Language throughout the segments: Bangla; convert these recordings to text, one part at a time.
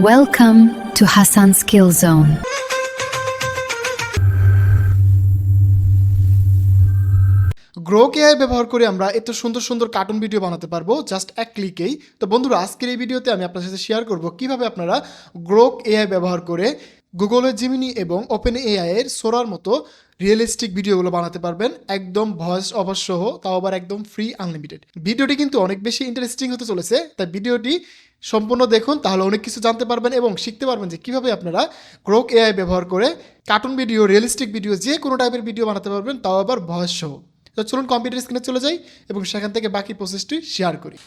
Welcome to Hassan Skill Zone. Grok AI ব্যবহার করে আমরা এত সুন্দর সুন্দর কার্টুন ভিডিও বানাতে পারব জাস্ট এক ক্লিকেই তো বন্ধুরা, আজকের এই ভিডিওতে আমি আপনার সাথে শেয়ার করব কীভাবে আপনারা গ্রোক এআই ব্যবহার করে গুগলের জিমিনি এবং ওপেন এআই এর সোরার মতো রিয়েলিস্টিক ভিডিওগুলো বানাতে পারবেন। একদম ভয়েস অবশ্য সহ, তাও আবার একদম ফ্রি আনলিমিটেড ভিডিওটি কিন্তু অনেক বেশি ইন্টারেস্টিং হতে চলেছে, তাই ভিডিওটি সম্পূর্ণ দেখুন, তাহলে অনেক কিছু জানতে পারবেন এবং শিখতে পারবেন যে কীভাবে আপনারা ক্রোক এআই ব্যবহার করে কার্টুন ভিডিও রিয়েলিস্টিক ভিডিও যে কোনো টাইপের ভিডিও বানাতে পারবেন, তাও আবার ভয়েস সহ। তো চলুন কম্পিউটার স্ক্রিনে চলে যাই এবং সেখান থেকে বাকি প্রসেসটি শেয়ার করি।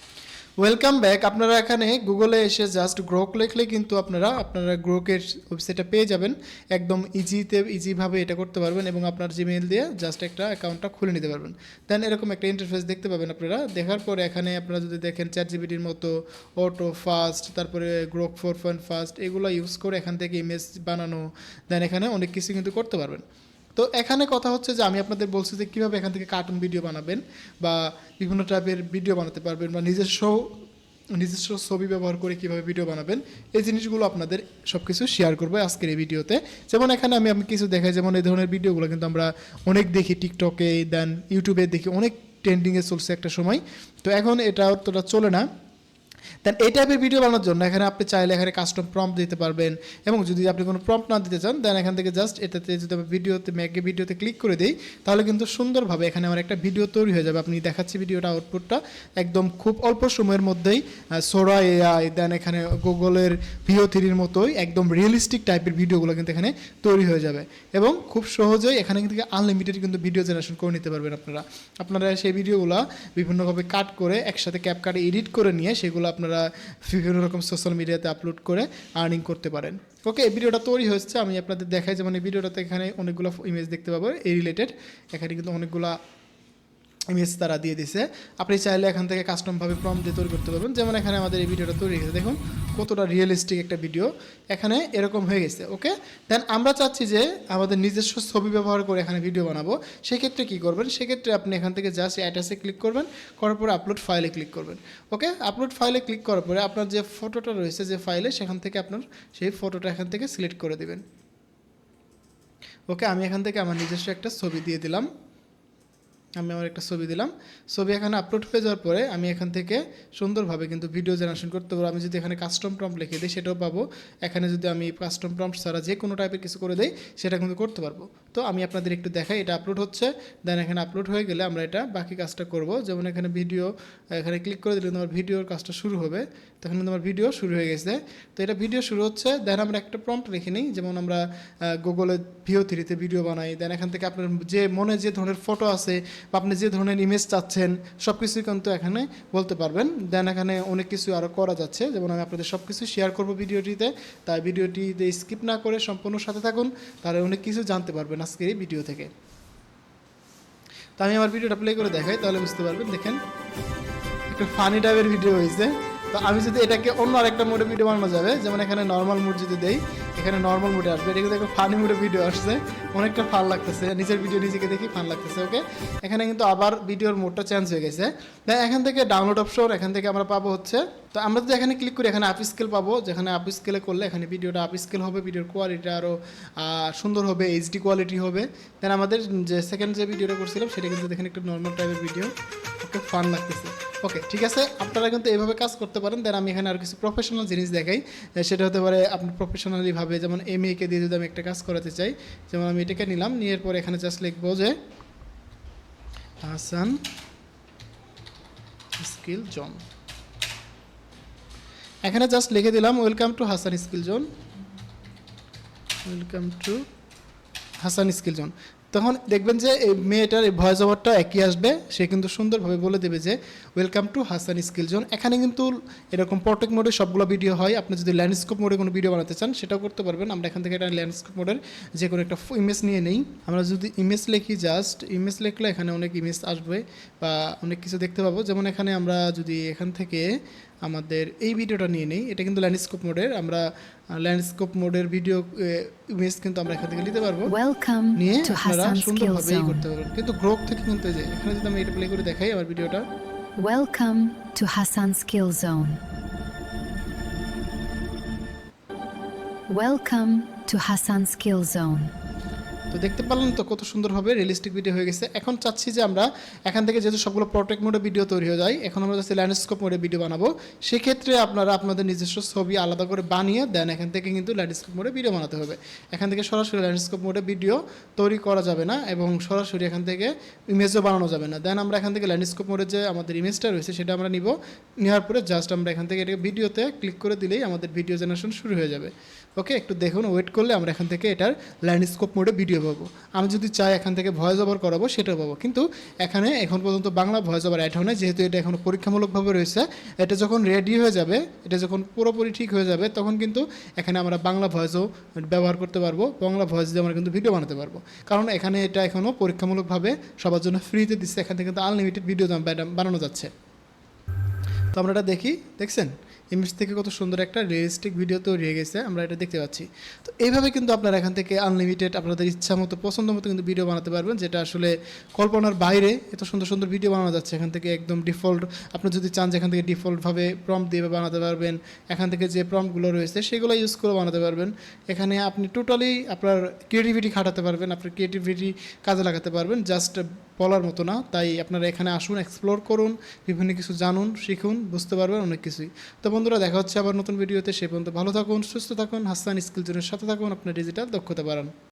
ওয়েলকাম ব্যাক আপনারা এখানে গুগলে এসে জাস্ট গ্রোক লিখলে কিন্তু আপনারা আপনারা গ্রোকের ওয়েবসাইটটা পেয়ে যাবেন। একদম ইজিতে ইজিভাবে এটা করতে পারবেন এবং আপনার জিমেইল দিয়ে জাস্ট একটা অ্যাকাউন্টটা খুলে নিতে পারবেন। দেন এরকম একটা ইন্টারফেস দেখতে পাবেন আপনারা। দেখার পরে এখানে আপনারা যদি দেখেন চ্যাট জিবিটির মতো অটো ফাস্ট তারপরে গ্রোক ফোর পয়েন্ট ফাস্ট এগুলো ইউজ করে এখান থেকে ইমেজ বানানো দেন এখানে অনেক কিছু কিন্তু করতে পারবেন। তো এখানে কথা হচ্ছে যে আমি আপনাদের বলছি যে কীভাবে এখান থেকে কার্টুন ভিডিও বানাবেন বা বিভিন্ন টাইপের ভিডিও বানাতে পারবেন বা নিজস্ব নিজস্ব ছবি ব্যবহার করে কীভাবে ভিডিও বানাবেন, এই জিনিসগুলো আপনাদের সব কিছু শেয়ার করব আজকের এই ভিডিওতে যেমন এখানে আমি আমি কিছু দেখাই, যেমন এই ধরনের ভিডিওগুলো কিন্তু আমরা অনেক দেখি টিকটকে দেন ইউটিউবে দেখি, অনেক ট্রেন্ডিংয়ে চলছে একটা সময়। তো এখন এটা অতটা চলে না। দেন এই টাইপের ভিডিও বানানোর জন্য এখানে আপনি চাইলে এখানে কাস্টম প্রম্পট দিতে পারবেন এবং যদি আপনি কোনো প্রম্পট না দিতে চান দেন এখান থেকে জাস্ট এটাতে যদি আমি ভিডিওতে ম্যাগে ভিডিওতে ক্লিক করে দিই, তাহলে কিন্তু সুন্দরভাবে এখানে আমার একটা ভিডিও তৈরি হয়ে যাবে। আপনি দেখাচ্ছি ভিডিওটা আউটপুটটা একদম খুব অল্প সময়ের মধ্যেই সোরা এআই দেন এখানে গুগলের ভিও থ্রির মতোই একদম রিয়েলিস্টিক টাইপের ভিডিওগুলো কিন্তু এখানে তৈরি হয়ে যাবে। এবং খুব সহজেই এখানে কিন্তু আনলিমিটেড কিন্তু ভিডিও জেনারেশন করে নিতে পারবেন আপনারা। আপনারা সেই ভিডিওগুলো বিভিন্নভাবে কাট করে একসাথে ক্যাপ কাটে এডিট করে নিয়ে সেগুলো আপনারা বিভিন্ন রকম সোশ্যাল মিডিয়াতে আপলোড করে আর্নিং করতে পারেন। ওকে এই ভিডিওটা তৈরি হচ্ছে আমি আপনাদের দেখাই, যেমন এই ভিডিওটাতে এখানে অনেকগুলো ইমেজ দেখতে পাবো, এই রিলেটেড এখানে কিন্তু অনেকগুলা ইমেজ তারা দিয়ে দিছে। আপনি চাইলে এখান থেকে কাস্টমভাবে প্রম দিয়ে তৈরি করতে পারবেন। যেমন এখানে আমাদের এই ভিডিওটা তৈরি হয়েছে। দেখুন, কতটা রিয়েলিস্টিক একটা ভিডিও এখানে এরকম হয়ে গেছে ওকে দেন আমরা চাচ্ছি যে আমাদের নিজস্ব ছবি ব্যবহার করে এখানে ভিডিও বানাবো। সেক্ষেত্রে কী করবেন? সেক্ষেত্রে আপনি এখান থেকে জাস্ট অ্যাটাসে ক্লিক করবেন। করার পরে আপলোড ফাইলে ক্লিক করবেন ওকে আপলোড ফাইলে ক্লিক করার পরে আপনার যে ফটোটা রয়েছে, যে ফাইলে সেখান থেকে আপনার সেই ফটোটা এখান থেকে সিলেক্ট করে দেবেন। ওকে আমি এখান থেকে আমার নিজস্ব একটা ছবি দিয়ে দিলাম। আমি আমার একটা ছবি দিলাম। ছবি এখানে আপলোড হয়ে যাওয়ার পরে আমি এখান থেকে সুন্দরভাবে কিন্তু ভিডিও জেনারেশন করতে পারব। আমি যদি এখানে কাস্টম প্রম্পট লিখে দিই, সেটাও পাবো। এখানে যদি আমি কাস্টম প্রম্পট ছাড়া যে কোনো টাইপের কিছু করে দিই, সেটা কিন্তু করতে পারব। তো আমি আপনাদের একটু দেখাই, এটা আপলোড হচ্ছে। দেন এখানে আপলোড হয়ে গেলে আমরা এটা বাকি কাজটা করব। যেমন এখানে ভিডিও এখানে ক্লিক করে দিলে তোমার ভিডিওর কাজটা শুরু হবে। তখন কিন্তু আমার ভিডিও শুরু হয়ে গেছে। তো এটা ভিডিও শুরু হচ্ছে দেন আমরা একটা প্রম্পট লিখে নিই, যেমন আমরা গুগলে ভিও থ্রিতে ভিডিও বানাই দেন এখান থেকে আপনার যে মনে যে ধরনের ফটো আছে, বা আপনি যে ধরনের ইমেজ চাচ্ছেন সব কিছুই কিন্তু এখানে বলতে পারবেন। দেন এখানে অনেক কিছু আরও করা যাচ্ছে, যেমন আমি আপনাদের সব কিছু শেয়ার করব ভিডিওটিতে তাই ভিডিওটিতে স্কিপ না করে সম্পূর্ণ সাথে থাকুন, তাহলে অনেক কিছু জানতে পারবেন আজকের এই ভিডিও থেকে। তো আমি আমার ভিডিওটা প্লে করে দেখাই, তাহলে বুঝতে পারবেন, দেখেন। একটু ফানি টাইপের ভিডিও হয়েছে। তো আমি যদি এটাকে অন্য আরেকটা মোডে ভিডিও বানানো যাবে, যেমন এখানে নর্মাল মুড যদি দেই, এখানে নর্মাল মুডে আসবে। এটা কিন্তু একটা ফানি মুডে ভিডিও আসছে। অনেকটা ফান লাগতেছে। নিজের ভিডিও নিজেকে দেখি ফান লাগতেছে ওকে এখানে কিন্তু আবার ভিডিওর মোডটা চেঞ্জ হয়ে গেছে। দেন এখান থেকে ডাউনলোড অপশন এখান থেকে আমরা পাবো হচ্ছে, তো আমরা যদি এখানে ক্লিক করি, এখানে আপ স্কেল পাবো। যেখানে আপ স্কেলে করলে এখানে ভিডিওটা আপ স্কেল হবে ভিডিওর কোয়ালিটি আরও সুন্দর হবে এইচডি কোয়ালিটি হবে। দেন আমাদের যে সেকেন্ড যে ভিডিওটা করছিলাম, সেটা কিন্তু দেখেন একটু নর্মাল টাইপের ভিডিও ওকে ফান লাগতেছে। ওকে ঠিক আছে? আপনারা কিন্তু এইভাবে কাজ করতে পারেন। দেন আমি এখানে আর কিছু প্রফেশনাল জিনিস দেখাই। সেটা হতে পারে আপনি প্রফেশনালিভাবে যেমন এম কে দিয়ে যদি আমি একটা কাজ করাতে চাই, যেমন আমি এটাকে নিলাম, নিয়ে পরে এখানে জাস্ট লিখব যে হাসান স্কিল জোন এখানে জাস্ট লিখে দিলাম welcome to Hassan Skill Zone welcome to Hassan Skill Zone তখন দেখবেন যে এই মেয়েটার এই ভয়েস ওভারটা একই আসবে। সে কিন্তু সুন্দরভাবে বলে দেবে যে welcome to Hassan Skill Zone এখানে কিন্তু এরকম পটেক মোডে সবগুলো ভিডিও হয়। আপনি যদি ল্যান্ডস্কেপ মোডে কোনো ভিডিও বানাতে চান, সেটাও করতে পারবেন। আমরা এখান থেকে একটা ল্যান্ডস্কেপ মোডের যে কোনো একটা ইমেজ নিয়ে নেই। আমরা যদি ইমেজ লিখি জাস্ট ইমেজ লিখলে এখানে অনেক ইমেজ আসবে বা অনেক কিছু দেখতে পাবো। যেমন এখানে আমরা যদি এখান থেকে আমাদের এই ভিডিওটা নিয়ে নেই। এটা কিন্তু ল্যান্ডস্কেপ মোডের আমরা ল্যান্ডস্কেপ মোডের ভিডিও ইমেজ কিন্তু আমরা এখান থেকে নিতে পারব। নিয়ে আপনারা সুন্দরভাবে করতে পারবেন। কিন্তু গ্রোপ থেকে কিন্তু যে এখানে যদি আমি এটা প্লে করে দেখাই আমার ভিডিওটা welcome to Hassan Skill Zone. Welcome to Hassan Skill Zone. তো দেখতে পারলেন তো কত সুন্দরভাবে রিয়েলিস্টিক ভিডিও হয়ে গেছে। এখন চাচ্ছি যে আমরা এখান থেকে যেহেতু সবগুলো প্রোটেক্ট মোডে ভিডিও তৈরি হয়ে যায়, এখন আমরা যাচ্ছি ল্যান্ডস্কোপ মোডে ভিডিও বানাবো। সেক্ষেত্রে আপনারা আপনাদের নিজস্ব ছবি আলাদা করে বানিয়ে দেন, এখান থেকে কিন্তু ল্যান্ডস্কোপ মোডে ভিডিও বানাতে হবে। এখান থেকে সরাসরি ল্যান্ডস্কোপ মোডে ভিডিও তৈরি করা যাবে না এবং সরাসরি এখান থেকে ইমেজও বানানো যাবে না। দেন আমরা এখান থেকে ল্যান্ডস্কোপ মোডে যে আমাদের ইমেজটা রয়েছে, সেটা আমরা নিব। নেওয়ার পরে জাস্ট আমরা এখান থেকে এটাকে ভিডিওতে ক্লিক করে দিলেই আমাদের ভিডিও জেনারেশন শুরু হয়ে যাবে। ওকে একটু দেখুন ওয়েট করলে আমরা এখান থেকে এটার ল্যান্ডস্কোপ মোডে ভিডিও পাবো। আমি যদি চাই এখান থেকে ভয়েস ওভার করাবো, সেটাও পাবো। কিন্তু এখানে এখন পর্যন্ত বাংলা ভয়েস ওভার অ্যাড হয় না যেহেতু এটা এখন পরীক্ষামূলকভাবে রয়েছে, এটা যখন রেডি হয়ে যাবে, এটা যখন পুরোপুরি ঠিক হয়ে যাবে, তখন কিন্তু এখানে আমরা বাংলা ভয়েসও ব্যবহার করতে পারব। বাংলা ভয়েস দিয়ে আমরা কিন্তু ভিডিও বানাতে পারব। কারণ এখানে এটা এখনও পরীক্ষামূলকভাবে সবার জন্য ফ্রিতে দিচ্ছে। এখান থেকে কিন্তু আনলিমিটেড ভিডিও বানানো যাচ্ছে। তো আমরা এটা দেখি, দেখছেন? ইমেজ থেকে কত সুন্দর একটা রিয়েলিস্টিক ভিডিও তৈরি হয়ে গেছে, আমরা এটা দেখতে পাচ্ছি। তো এইভাবে কিন্তু আপনারা এখান থেকে আনলিমিটেড আপনাদের ইচ্ছা মতো, পছন্দ মতো কিন্তু ভিডিও বানাতে পারবেন, যেটা আসলে কল্পনার বাইরে এত সুন্দর সুন্দর ভিডিও বানানো যাচ্ছে। এখান থেকে একদম ডিফল্ট আপনি যদি চান যে এখান থেকে ডিফল্টভাবে প্রম্পট দিয়ে বানাতে পারবেন, এখান থেকে যে প্রম্পটগুলো রয়েছে, সেগুলো ইউজ করে বানাতে পারবেন। এখানে আপনি টোটালি আপনার ক্রিয়েটিভিটি খাটাতে পারবেন, আপনার ক্রিয়েটিভিটি কাজে লাগাতে পারবেন জাস্ট বলার মতো না। তাই আপনারা এখানে আসুন এক্সপ্লোর করুন, বিভিন্ন কিছু জানুন, শিখুন, বুঝতে পারবেন অনেক কিছুই। তো বন্ধুরা, দেখা হচ্ছে আবার নতুন ভিডিওতে সে পর্যন্ত ভালো থাকুন, সুস্থ থাকুন, হাসান স্কিল জনের সাথে থাকুন, আপনার ডিজিটাল দক্ষতা বাড়ান।